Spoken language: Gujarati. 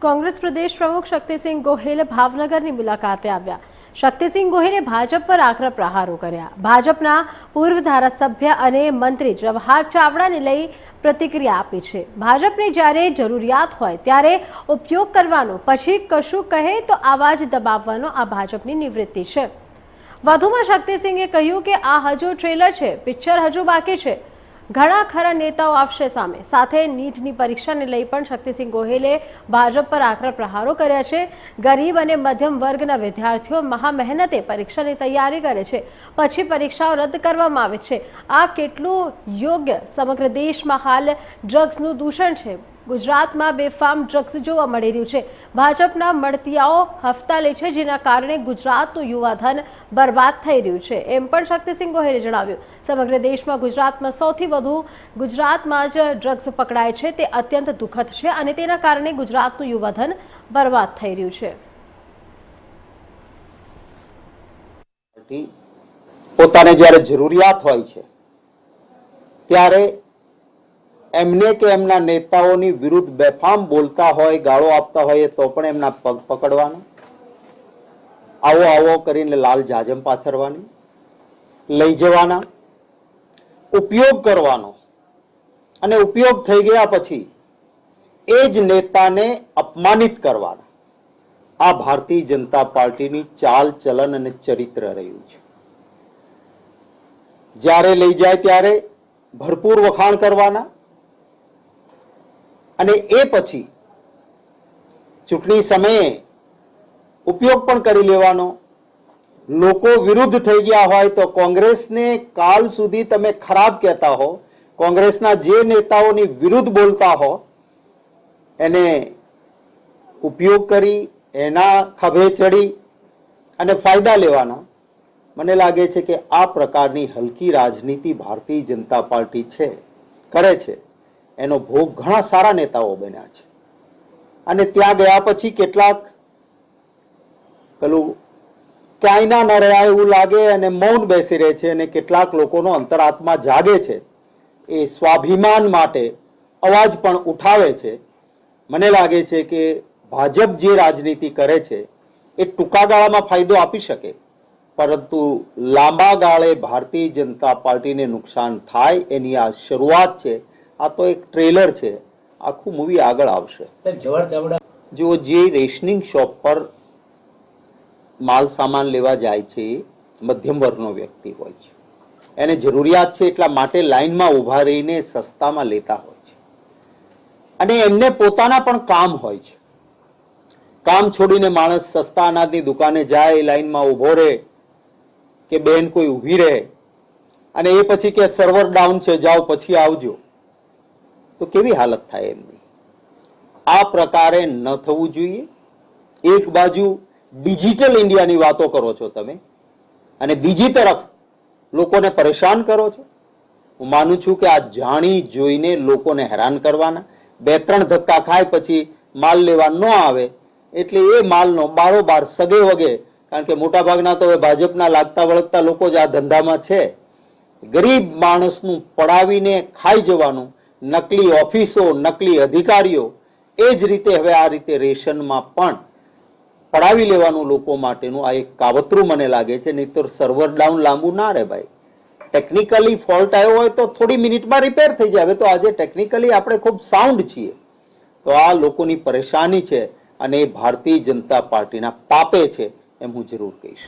કોંગ્રેસ પ્રદેશ પ્રમુખ શક્તિસિંહ ગોહિલ ભાવનગરની મુલાકાતે આવ્યા. શક્તિસિંહ ગોહિલે ભાજપ પર આકરા પ્રહારો કર્યા. ભાજપના પૂર્વ ધારાસભ્ય અને મંત્રી જવાહર ચાવડાને લઈ પ્રતિક્રિયા આપી છે. ભાજપને જ્યારે જરૂરિયાત હોય ત્યારે ઉપયોગ કરવાનો, પછી કશું કહે તો આવાજ દબાવવાનો આ ભાજપની નિવૃત્તિ છે. વધુમાં શક્તિસિંહે કહ્યું કે આ હજુ ટ્રેલર છે, પિક્ચર હજુ બાકી છે. ઘણા ખરા નેતાઓ આવશે સામે. સાથે નીટની પરીક્ષાને લઈ પણ શક્તિસિંહ ગોહિલે ભાજપ પર આકરા પ્રહારો કર્યા છે. ગરીબ અને મધ્યમ વર્ગના વિદ્યાર્થીઓ મહા મહેનતે પરીક્ષાની તૈયારી કરે છે. પછી પરીક્ષાઓ રદ કરવામાં આવે છે. આ કેટલું યોગ્ય? સમગ્ર દેશમાં હાલ ડ્રગ્સનું દૂષણ છે. ગુજરાતમાં બેફામ ડ્રગ્સ જોવા મળી રહ્યું છે. ભાજપના મળતિયાઓ હફતા લે છે, જેના કારણે ગુજરાતનું યુવાધન બરબાદ થઈ રહ્યું છે. એમ પણ શક્તિસિંહ ગોહિલે જણાવ્યું. સમગ્ર દેશમાં ગુજરાતમાં સૌથી વધુ ગુજરાતમાં જ ડ્રગ્સ પકડાય છે. તે અત્યંત દુઃખદ છે અને તેના કારણે ગુજરાતનું યુવાધન બરબાદ થઈ રહ્યું છે. પોતાને જ્યારે જરૂરિયાત હોય છે, ત્યારે એમને કે એમના નેતાઓની વિરુદ્ધ બેફામ બોલતા હોય, ગાળો આપતા હોય તો પણ એમના પગ પકડવાના? આવો આવો કરીને લાલ જાજમ પાથરવાની? લઈ જવાના? ઉપયોગ કરવાનો? અને ઉપયોગ થઈ ગયા પછી એ જ નેતાને અપમાનિત કરવાના. આ ભારતીય જનતા પાર્ટીની ચાલ ચલન અને ચરિત્ર રહ્યું છે. જ્યારે લઈ જાય ત્યારે ભરપૂર વખાણ કરવાના? અને એ પછી ચૂંટણી સમયે ઉપયોગ પણ કરી લેવાનો. લોકો વિરુદ્ધ થઈ ગયા હોય તો કોંગ્રેસને કાલ સુધી તમે ખરાબ કહેતા હો. કોંગ્રેસના જે નેતાઓની વિરુદ્ધ બોલતા હો, એને ઉપયોગ કરી, એના ખભે ચડી અને ફાયદા લેવાના. મને લાગે છે કે આ પ્રકારની હલકી રાજનીતિ ભારતીય જનતા પાર્ટી છે, કરે છે. એનો ભોગ ઘણા સારા નેતાઓ બન્યા છે. અને ત્યાં ગયા પછી કેટલાક પેલું ક્યાંય ના ન રહ્યા એવું લાગે અને મૌન બેસી રહે છે અને કેટલાક લોકોનો અંતરાત્મા જાગે છે. એ સ્વાભિમાન માટે અવાજ પણ ઉઠાવે છે. મને લાગે છે કે ભાજપ જે રાજનીતિ કરે છે, એ ટૂંકા ગાળામાં ફાયદો આપી શકે. પરંતુ લાંબા ગાળે ભારતીય જનતા પાર્ટીને નુકસાન થાય એની આ શરૂઆત છે આ તો એક ટ્રેલર છે. આખું મૂવી આગળ આવશે. જો જે રેશનિંગ શોપ પર માલ સામાન લેવા જાય છે એ મધ્યમ વર્ગનો વ્યક્તિ હોય છે. એને જરૂરિયાત છે એટલા માટે લાઈનમાં ઊભા રહીને સસ્તામાં લેતા હોય છે. અને એમને પોતાના પણ કામ હોય છે. કામ છોડીને માણસ સસ્તા અનાજની દુકાને જાય લાઈનમાં ઊભો રહે કે બેન કોઈ ઊભી રહે અને એ પછી કે સર્વર ડાઉન છે જાઓ પછી આવજો. તો કેવી હાલત થાય એમની? આ પ્રકારે ન થવું જોઈએ. એક બાજુ ડિજિટલ ઇન્ડિયાની વાતો કરો છો તમે અને બીજી તરફ લોકોને પરેશાન કરો છો. હું માનું છું કે આ જાણી જોઈને લોકોને હેરાન કરવાના. બે ત્રણ ધક્કા ખાય પછી માલ લેવા ન આવે એટલે એ માલનો બારોબાર સગે વગે, કારણ કે મોટાભાગના તો હવે ભાજપના લાગતા વળગતા લોકો જ આ ધંધામાં છે. ગરીબ માણસનું પડાવીને ખાઈ જવાનું નકલી ઓફિસો, નકલી અધિકારીઓ, એ જ રીતે હવે આ રીતે રેશનમાં પણ પડાવી લેવાનું લોકો માટેનું આ એક કાવતરું મને લાગે છે નહીં તો સર્વર ડાઉન લાંબુ ના રહે ભાઈ. ટેકનિકલી ફોલ્ટ આવ્યો હોય તો થોડી મિનિટમાં રિપેર થઈ જાય. હવે તો આજે ટેકનિકલી આપણે ખૂબ સાઉન્ડ છીએ. તો આ લોકોની પરેશાની છે અને એ ભારતીય જનતા પાર્ટીના પાપે છે એમ હું જરૂર કહીશ.